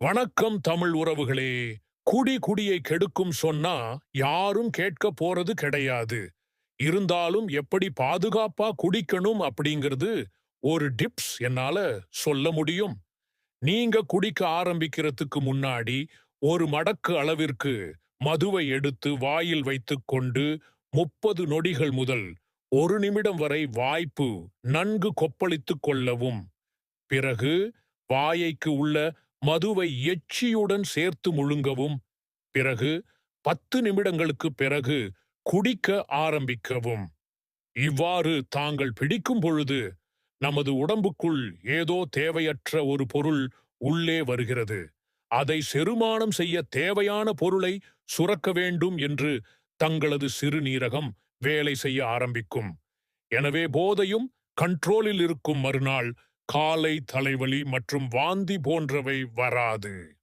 வணக்கம் தமிழ் உறவுகளே. குடி குடியை கெடுக்கும் சொன்னா யாரும் கேட்க போறது கிடையாது. இருந்தாலும் எப்படி பாதுகாப்பா குடிக்கணும் அப்படிங்கிறது ஒரு டிப்ஸ் என்னால சொல்ல முடியும். நீங்க குடிக்க ஆரம்பிக்கிறதுக்கு முன்னாடி ஒரு மடக்கு அளவிற்கு மதுவை எடுத்து வாயில் வைத்துக்கொண்டு முப்பது நொடிகள் முதல் ஒரு நிமிடம் வரை வாய்ப்பு நன்கு கொப்பளித்துக் கொள்ளவும். பிறகு வாயைக்கு உள்ள மதுவை எச்சியுடன் சேர்த்து முழுங்கவும் பிறகு பத்து நிமிடங்களுக்கு பிறகு குடிக்க ஆரம்பிக்கவும். இவ்வாறு தாங்கள் பிடிக்கும் பொழுது நமது உடம்புக்குள் ஏதோ தேவையற்ற ஒரு பொருள் உள்ளே வருகிறது. அதை செருமானம் செய்ய தேவையான பொருளை சுரக்க வேண்டும் என்று தங்களது சிறுநீரகம் வேலை செய்ய ஆரம்பிக்கும். எனவே போதையும் கண்ட்ரோலில் இருக்கும் மறுநாள் காலை தலைவலி மற்றும் வாந்தி போன்றவை வராது.